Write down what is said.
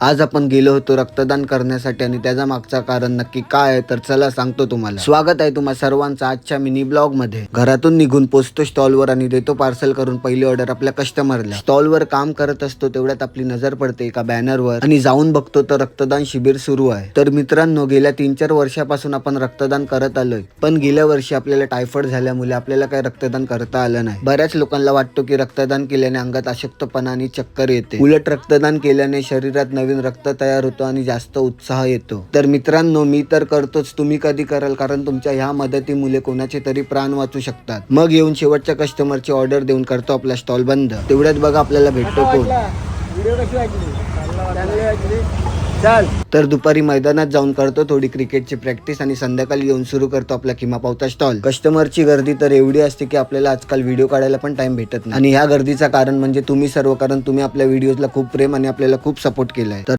आज आपण गेलो होतो रक्तदान करण्यासाठी आणि त्याचा मागचा कारण नक्की काय आहे तर चला सांगतो तुम्हाला. स्वागत आहे तुम्हा सर्वांचं आजच्या मिनी ब्लॉगमध्ये. घरातून निघून पोचतो स्टॉलवर आणि देतो पार्सल करून पहिली ऑर्डर आपल्या कस्टमरला. स्टॉलवर काम करत असतो तेवढ्यात आपली नजर पडते एका बॅनरवर आणि जाऊन बघतो तर रक्तदान शिबिर सुरू आहे. तर मित्रांनो गेल्या तीन चार वर्षापासून आपण रक्तदान करत आलोय. पण गेल्या वर्षी आपल्याला टायफॉइड झाल्यामुळे आपल्याला काही रक्तदान करता आलं नाही. बऱ्याच लोकांना वाटतो की रक्तदान केल्याने अंगात अशक्तपणा आणि चक्कर येते. उलट रक्तदान केल्याने शरीरात नवीन रक्त तयार होतो आणि जास्त उत्साह येतो. तर मित्रांनो मी तर करतोच. तुम्ही कधी कराल? कारण तुमच्या ह्या मदतीमुळे कोणाचे तरी प्राण वाचू शकतात. मग येऊन शेवटच्या कस्टमरची ऑर्डर देऊन करतो आपला स्टॉल बंद. तेवढ्यात बघा आपल्याला भेटतो कोण. व्हिडिओ कशी वाटली. चल तर दुपारी मैदानात जाऊन करतो थोडी क्रिकेटची प्रॅक्टिस आणि संध्याकाळी येऊन सुरू करतो आपला किमा पावता स्टॉल. कस्टमरची गर्दी तर एवढी असते की आपल्याला आजकाल व्हिडिओ काढायला पण टाइम भेटत नाही. आणि ह्या गर्दीचा कारण म्हणजे तुम्ही सर्व कारण तुम्ही आपल्या व्हिडिओजला खूप प्रेम आणि आपल्याला खूप सपोर्ट केलाय. तर